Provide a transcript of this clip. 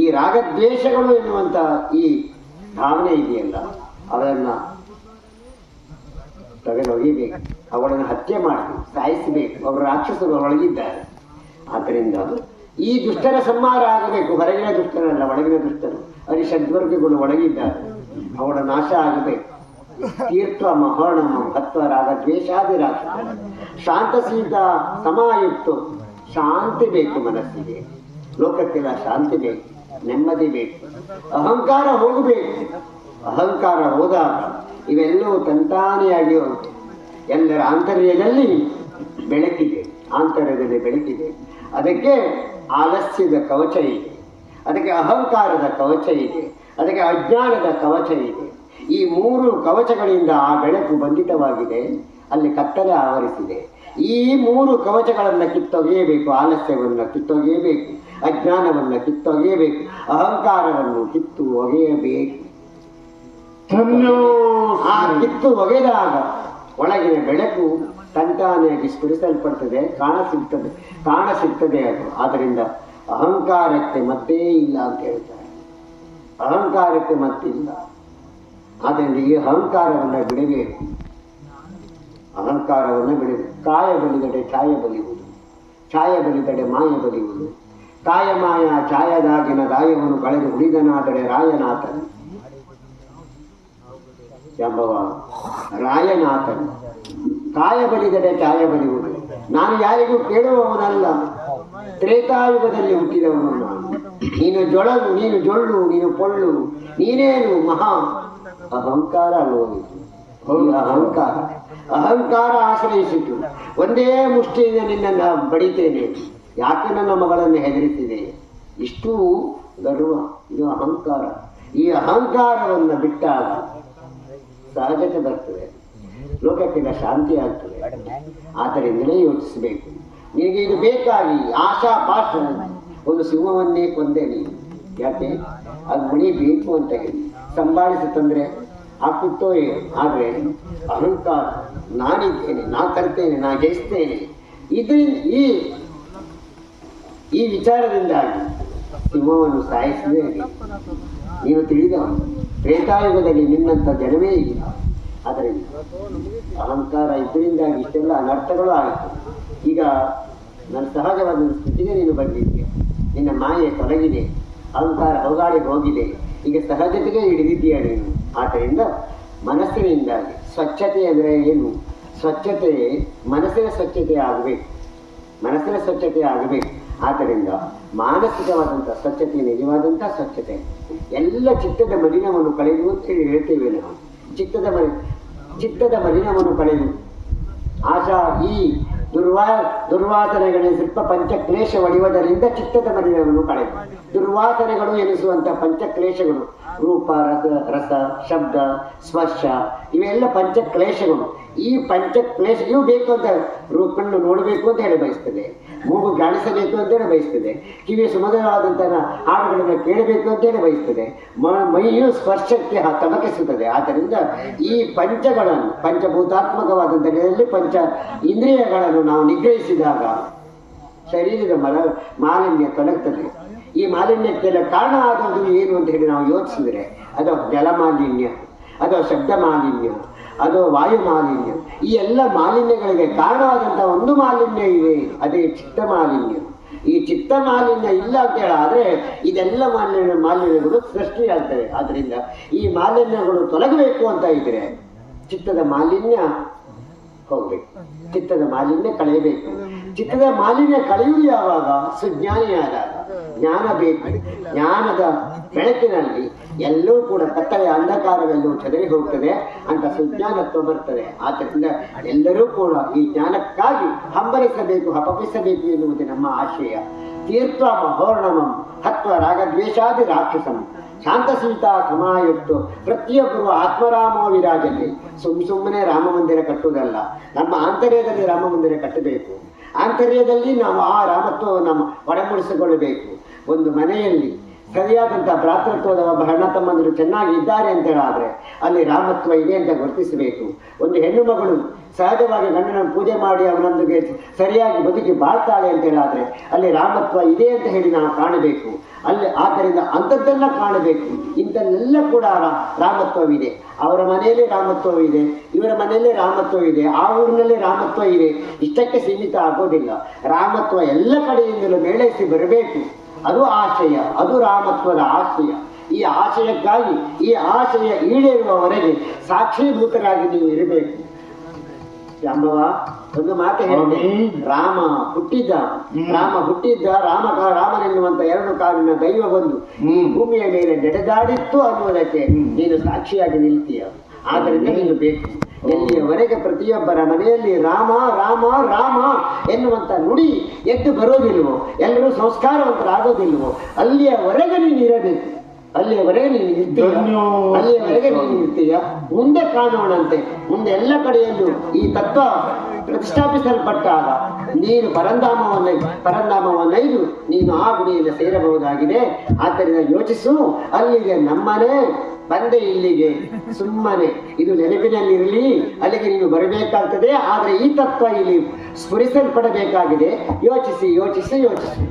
ಈ ರಾಗದ್ವೇಷಗಳು ಎನ್ನುವಂತ ಈ ಭಾವನೆ ಇದೆಯಲ್ಲ ಅವರನ್ನ ತೆಗೆದೊಗಿಬೇಕು, ಅವಳನ್ನು ಹತ್ಯೆ ಮಾಡಬೇಕು ಸಾಯಿಸಬೇಕು, ಅವರು ರಾಕ್ಷಸರು ಒಳಗಿದ್ದಾರೆ. ಆದ್ದರಿಂದ ಈ ದುಷ್ಟರ ಸಂಹಾರ ಆಗಬೇಕು, ಹೊರಗಿನ ದುಷ್ಟರಲ್ಲ, ಒಳಗಿನ ದುಷ್ಟರು ಹರಿಷಡ್ವರ್ಗಗಳು ಒಳಗಿದ್ದಾರೆ, ಅವಳ ನಾಶ ಆಗಬೇಕು. ತೀರ್ಥ ಮಹೋಣಮ ಹತ್ವ ರಾಗ ದ್ವೇಷಾದಿ ರಾಕ್ಷ ಶಾಂತ ಸೀತ, ಸಮಾಯುಕ್ತ, ಶಾಂತಿ ಬೇಕು ಮನಸ್ಸಿಗೆ. ಲೋಕಕ್ಕೆಲ್ಲ ಶಾಂತಿ ಬೇಕು. ನೆಮ್ಮದಿ ಬೇಕು. ಅಹಂಕಾರ ಹೋಗಬೇಕು. ಅಹಂಕಾರ ಹೋದಾಗ ಇವೆಲ್ಲವೂ ತಂತಾನೆಯಾಗಿ ಎಲ್ಲರ ಆಂತರ್ಯದಲ್ಲಿ ಬೆಳಕಿದೆ. ಆಂತರ್ಯದಲ್ಲಿ ಬೆಳಕಿದೆ. ಅದಕ್ಕೆ ಆಲಸ್ಯದ ಕವಚ ಇದೆ. ಅದಕ್ಕೆ ಅಹಂಕಾರದ ಕವಚ ಇದೆ. ಅದಕ್ಕೆ ಅಜ್ಞಾನದ ಕವಚ ಇದೆ. ಈ ಮೂರು ಕವಚಗಳಿಂದ ಆ ಬೆಳಕು ಬಂಧಿತವಾಗಿದೆ. ಅಲ್ಲಿ ಕತ್ತಲೆ ಆವರಿಸಿದೆ. ಈ ಮೂರು ಕವಚಗಳನ್ನು ಕಿತ್ತೊಗೆಯಬೇಕು, ಆಲಸ್ಯವನ್ನು ಕಿತ್ತೊಗೆಯಬೇಕು. ಅಜ್ಞಾನವನ್ನು ಕಿತ್ತೊಗೆಯಬೇಕು ಅಹಂಕಾರವನ್ನು ಕಿತ್ತು ಒಗೆಯಬೇಕು ಆ ಕಿತ್ತು ಒಗೆದಾಗ ಒಳಗಿನ ಬೆಳಕು ತಂತಾನೆಯಾಗಿ ಸ್ಫುರಿಸಲ್ಪಡ್ತದೆ ಕಾಣ ಸಿಗ್ತದೆ ಅದು. ಆದ್ದರಿಂದ ಅಹಂಕಾರಕ್ಕೆ ಮತ್ತೇ ಇಲ್ಲ ಅಂತ ಹೇಳ್ತಾರೆ. ಅಹಂಕಾರಕ್ಕೆ ಮತ್ತಿಲ್ಲ. ಆದ್ದರಿಂದ ಈ ಅಹಂಕಾರವನ್ನು ಬಿಡಬೇಕು. ಅಹಂಕಾರವನ್ನು ಬಿಡಬೇಕು. ಕಾಯ ಬಲಿದಡೆ ಛಾಯ ಬಲಿಯುವುದು ಛಾಯ ಬಲಿದಡೆ ಮಾಯ ಬಲಿಯುವುದು ಕಾಯ ಮಾಯ ಛಾಯದಾಗಿನ ದಾಯವನ್ನು ಕಳೆದು ಉಳಿದನಾದರೆ ರಾಯನಾಥನ್. ಎಂಬವ ರಾಯನಾಥನ್. ಕಾಯ ಬಲಿದರೆ ಛಾಯ ಬಲಿಯುವುದು ನಾನು ಯಾರಿಗೂ ಕೇಳುವವನಲ್ಲ. ತ್ರೇತಾಯುಗದಲ್ಲಿ ಹುಟ್ಟಿದವನು ನಾನು. ನೀನು ಜೊಳಲು ನೀನು ಜೊಳ್ಳು, ನೀನು ಪೊಳ್ಳು, ನೀನೇನು ಮಹಾ ಅಹಂಕಾರ ಅಲ್ಲೋಗಿತ್ತು? ಅಹಂಕಾರ. ಅಹಂಕಾರ ಆಶ್ರಯಿಸಿತು. ಒಂದೇ ಮುಷ್ಟಿಯಿಂದ ನಿನ್ನನ್ನು ಬಡಿತೇನೆ. ಯಾಕೆ ನನ್ನ ಮಗಳನ್ನು ಹೆದರಿಸಿದೆ? ಇಷ್ಟು ಗರ್ವ, ಇದು ಅಹಂಕಾರ. ಈ ಅಹಂಕಾರವನ್ನು ಬಿಟ್ಟಾಗ ಸಹಜತೆ ಬರ್ತದೆ. ಲೋಕಕ್ಕೆಲ್ಲ ಶಾಂತಿ ಆಗ್ತದೆ. ಆದ್ದರಿಂದಲೇ ಯೋಚಿಸಬೇಕು. ನಿನಗೆ ಇದು ಬೇಕಾಗಿ, ಆಶಾ ಪಾಶ ಒಂದು ಸಿಂಹವನ್ನೇ ಕೊಂದೆ ಯಾಕೆ? ಅದು ಮುಳಿ ಬೇಕು ಅಂತ ಹೇಳಿ. ಸಂಭಾಳಿಸಿ ತಂದ್ರೆ ಆಗ್ತಿತ್ತೋ ಏನು. ಆದರೆ ಅಹಂಕಾರ, ನಾನಿದ್ದೇನೆ, ನಾ ತರ್ತೇನೆ ನಾ ಜಯಿಸ್ತೇನೆ ಇದರಿಂದ ಈ ಈ ವಿಚಾರದಿಂದಾಗಿ ಸಿಂಹವನ್ನು ಸಾಯಿಸದೇ ನೀವು ತಿಳಿದ ಪ್ರೇತಾಯುಗದಲ್ಲಿ ನಿನ್ನಂಥ ಜನವೇ ಇಲ್ಲ. ಅದರಿಂದ ಅಹಂಕಾರ ಇದರಿಂದಾಗಿ ಇಷ್ಟೆಲ್ಲ ಅನರ್ಥಗಳು ಆಯಿತು. ಈಗ ನನ್ನ ಸಹಜವಾದ ಸ್ಥಿತಿಗೆ ನೀನು ಬಂದಿದ್ದೀಯ. ನಿನ್ನ ಮಾಯೆ ತೊಲಗಿದೆ. ಅಹಂಕಾರ ಹೋಗಾಡಿ ಹೋಗಿದೆ. ಈಗ ಸಹಜತೆಗೆ ಹಿಡಿದಿದ್ದೀಯ ನೀನು. ಆದ್ದರಿಂದ ಮನಸ್ಸಿನಿಂದಾಗಿ ಸ್ವಚ್ಛತೆ ಅಂದರೆ ಏನು? ಸ್ವಚ್ಛತೆ ಮನಸ್ಸಿನ ಸ್ವಚ್ಛತೆ ಆಗಬೇಕು. ಮನಸ್ಸಿನ ಸ್ವಚ್ಛತೆ ಆಗಬೇಕು. ಆದ್ದರಿಂದ ಮಾನಸಿಕವಾದಂಥ ಸ್ವಚ್ಛತೆ, ನಿಜವಾದಂಥ ಸ್ವಚ್ಛತೆ, ಎಲ್ಲ ಚಿತ್ತದ ಮಲಿನವನ್ನು ಕಳೆದು ಅಂತ ಹೇಳಿ ಹೇಳ್ತೇವೆ ನಾವು. ಚಿತ್ತದ ಮಲಿ, ಚಿತ್ತದ ಮಲಿನವನ್ನು ಕಳೆದು. ಆಶಾ, ಈ ದುರ್ವಾ, ದುರ್ವಾಸನೆಗಳ ಸ್ವಲ್ಪ ಪಂಚಕ್ಲೇಶ ಒಡೆಯುವುದರಿಂದ ಚಿತ್ತದ ಮಲಿನವನ್ನು ಕಳೆದು. ದುರ್ವಾಸನೆಗಳು ಎನಿಸುವಂಥ ಪಂಚಕ್ಲೇಶಗಳು, ರೂಪ, ರಸ ರಸ, ಶಬ್ದ, ಸ್ಪರ್ಶ, ಇವೆಲ್ಲ ಪಂಚಕ್ಲೇಶಗಳು. ಈ ಪಂಚ ಕ್ಲೇಶಗಳು ಬೇಕು ಅಂತ ರೂಪನ್ನು ನೋಡಬೇಕು ಅಂತ ಹೇಳಿ ಬಯಸ್ತದೆ. ಮೂಗು ಗಾಳಿಸಬೇಕು ಅಂತ ಹೇಳಿ ಬಯಸ್ತದೆ. ಕಿವಿ ಸುಮಧುರವಾದಂತಹ ಹಾಡುಗಳನ್ನು ಕೇಳಬೇಕು ಅಂತ ಹೇಳಿ ಬಯಸ್ತದೆ. ಮೈಯು ಸ್ಪರ್ಶಕ್ಕೆ ತಮಕಿಸುತ್ತದೆ. ಆದ್ದರಿಂದ ಈ ಪಂಚಗಳನ್ನು ಪಂಚಭೂತಾತ್ಮಕವಾದಂತಹ ನೆಲೆಯಲ್ಲಿ ಪಂಚ ಇಂದ್ರಿಯಗಳನ್ನು ನಾವು ನಿಗ್ರಹಿಸಿದಾಗ ಶರೀರದ ಮಲ, ಮಾಲಿನ್ಯ ತೊಲಗ್ತದೆ. ಈ ಮಾಲಿನ್ಯಕ್ಕೆಲ್ಲ ಕಾರಣ ಆದದ್ದು ಏನು ಅಂತ ಹೇಳಿ ನಾವು ಯೋಚಿಸಿದರೆ ಅದು ಜಲ ಮಾಲಿನ್ಯ ಅದು ಶಬ್ದ ಮಾಲಿನ್ಯ ಅದು ವಾಯು ಮಾಲಿನ್ಯ ಈ ಎಲ್ಲ ಮಾಲಿನ್ಯಗಳಿಗೆ ಕಾರಣವಾದಂತ ಒಂದು ಮಾಲಿನ್ಯ ಇದೆ, ಅದೇ ಚಿತ್ತ ಮಾಲಿನ್ಯ. ಈ ಚಿತ್ತ ಮಾಲಿನ್ಯ ಇಲ್ಲ ಅಂತ ಹೇಳಾದ್ರೆ ಇದೆಲ್ಲ ಮಾಲಿನ್ಯ, ಮಾಲಿನ್ಯಗಳು ಸೃಷ್ಟಿಯಾಗ್ತವೆ. ಆದ್ರಿಂದ ಈ ಮಾಲಿನ್ಯಗಳು ತೊಲಗಬೇಕು ಅಂತ ಇದ್ರೆ ಚಿತ್ತದ ಮಾಲಿನ್ಯ ಹೋಗ್ಬೇಕು. ಚಿತ್ತದ ಮಾಲಿನ್ಯ ಕಳೆಯಬೇಕು. ಚಿತ್ತದ ಮಾಲಿನ್ಯ ಕಳೆಯುವುದು ಯಾವಾಗ? ಸುಜ್ಞಾನಿಯಾದಾಗ. ಜ್ಞಾನ ಬೇಕು. ಜ್ಞಾನದ ಬೆಳಕಿನಲ್ಲಿ ಎಲ್ಲವೂ ಕೂಡ ಕತ್ತಲೆಯ ಅಂಧಕಾರವೆಲ್ಲೂ ಚದರಿ ಹೋಗ್ತದೆ ಅಂತ ಸುಜ್ಞಾನತ್ವ ಬರ್ತದೆ. ಆದ್ದರಿಂದ ಎಲ್ಲರೂ ಕೂಡ ಈ ಜ್ಞಾನಕ್ಕಾಗಿ ಹಂಬಲಿಸಬೇಕು, ಹಪಪಿಸಬೇಕು ಎನ್ನುವುದು ನಮ್ಮ ಆಶಯ. ತೀರ್ಥ ಮಹೋರ್ಣಮಂ ಹತ್ವ ರಾಗದ್ವೇಷಾದಿ ರಾಕ್ಷಸಂ. ಶಾಂತಸೀತಾ ಸಮಾಯುಕ್ತು. ಪ್ರತಿಯೊಬ್ಬರು ಆತ್ಮರಾಮೋ ವಿರಾಜಲ್ಲಿ ಸುಮ್ ಸುಮ್ಮನೆ ರಾಮ ಮಂದಿರ ಕಟ್ಟುವುದಲ್ಲ, ನಮ್ಮ ಆಂತರ್ಯದಲ್ಲಿ ರಾಮ ಮಂದಿರ ಕಟ್ಟಬೇಕು. ಆಂತರ್ಯದಲ್ಲಿ ನಾವು ಆ ರಾಮತ್ವವನ್ನು ಒಡಮೂಡಿಸಿಕೊಳ್ಳಬೇಕು ಒಂದು ಮನೆಯಲ್ಲಿ ಸರಿಯಾದಂಥ ಭ್ರಾತೃತ್ವದ ಒಬ್ಬ ಅಣ್ಣ ತಮ್ಮಂದಿರು ಚೆನ್ನಾಗಿ ಇದ್ದಾರೆ ಅಂತ ಹೇಳಾದ್ರೆ ಅಲ್ಲಿ ರಾಮತ್ವ ಇದೆ ಅಂತ ಗುರುತಿಸಬೇಕು. ಒಂದು ಹೆಣ್ಣು ಮಗಳು ಸಹಜವಾಗಿ ಗಂಡನನ್ನು ಪೂಜೆ ಮಾಡಿ ಅವನೊಂದಿಗೆ ಸರಿಯಾಗಿ ಬದುಕಿ ಬಾಳ್ತಾಳೆ ಅಂತ ಹೇಳಾದ್ರೆ ಅಲ್ಲಿ ರಾಮತ್ವ ಇದೆ ಅಂತ ಹೇಳಿ ನಾವು ಕಾಣಬೇಕು. ಅಲ್ಲಿ ಆದ್ದರಿಂದ ಅಂಥದ್ದನ್ನ ಕಾಣಬೇಕು. ಇಂಥನ್ನೆಲ್ಲ ಕೂಡ ರಾಮತ್ವವಿದೆ. ಅವರ ಮನೆಯಲ್ಲಿ ರಾಮತ್ವವಿದೆ. ಇವರ ಮನೆಯಲ್ಲಿ ರಾಮತ್ವವಿದೆ. ಆ ಊರಿನಲ್ಲಿ ರಾಮತ್ವ ಇದೆ. ಇಷ್ಟಕ್ಕೆ ಸೀಮಿತ ಆಗೋದಿಲ್ಲ. ರಾಮತ್ವ ಎಲ್ಲ ಕಡೆಯಿಂದಲೂ ಮೇಳೈಸಿ ಬರಬೇಕು. ಅದು ಆಶಯ ಅದು ರಾಮತ್ವದ ಆಶಯ ಈ ಆಶಯಕ್ಕಾಗಿ ಈ ಆಶಯ ಈಡೇರುವವರೆಗೆ ಸಾಕ್ಷೀಭೂತರಾಗಿ ನೀವು ಇರಬೇಕು. ಅಂಬವ ಒಂದು ಮಾತು ಹೇಳಿದೆ. ರಾಮ ಹುಟ್ಟಿದ್ದ ರಾಮ ಹುಟ್ಟಿದ್ದ ರಾಮ ರಾಮನೆನ್ನುವಂತ ಎರಡು ಕಾಲಿನ ದೈವ ಬಂದು ಈ ಭೂಮಿಯ ಮೇಲೆ ನಡೆದಾಡಿತ್ತು ಅನ್ನುವುದಕ್ಕೆ. ನೀನು ಸಾಕ್ಷಿಯಾಗಿ ನಿಲ್ತೀಯ. ಆದ್ದರಿಂದ ನೀನು ಬೇಕು ಎಲ್ಲಿಯವರೆಗೆ ಪ್ರತಿಯೊಬ್ಬರ ಮನೆಯಲ್ಲಿ ರಾಮ ರಾಮ ರಾಮ ಎನ್ನುವಂತ ನುಡಿ ಎದ್ದು ಬರೋದಿಲ್ವೋ, ಎಲ್ಲರೂ ಸಂಸ್ಕಾರವಂತರಾಗೋದಿಲ್ವೋ, ಅಲ್ಲಿಯವರೆಗೆ ನೀನು ಇರಬೇಕು. ಅಲ್ಲಿಯವರೆಗೆ ನೀನು ಇರ್ತೀಯ. ಅಲ್ಲಿಯವರೆಗೆ ನೀನು ಇರ್ತೀಯ ಮುಂದೆ ಕಾಣೋಣಂತೆ. ಮುಂದೆ ಎಲ್ಲ ಕಡೆಯಲ್ಲೂ ಈ ತತ್ವ ಪ್ರತಿಷ್ಠಾಪಿಸಲ್ಪಟ್ಟಾಗ ನೀನು ಪರಂಧಾಮವನ್ನ ಪರಂಧಾಮವನ್ನೈದು ನೀನು ಆ ಗುಡಿಯಿಂದ ಸೇರಬಹುದಾಗಿದೆ. ಆದ್ದರಿಂದ ಯೋಚಿಸು ಅಲ್ಲಿಗೆ ನಮ್ಮನೆ ಬಂದೆ ಇಲ್ಲಿಗೆ ಸುಮ್ಮನೆ. ಇದು ನೆನಪಿನಲ್ಲಿರಲಿ ಅಲ್ಲಿಗೆ ನೀನು ಬರಬೇಕಾಗ್ತದೆ ಆದರೆ ಈ ತತ್ವ ಇಲ್ಲಿ ಸ್ಫುರಿಸಲ್ಪಡಬೇಕಾಗಿದೆ. ಯೋಚಿಸಿ ಯೋಚಿಸಿ ಯೋಚಿಸಿ.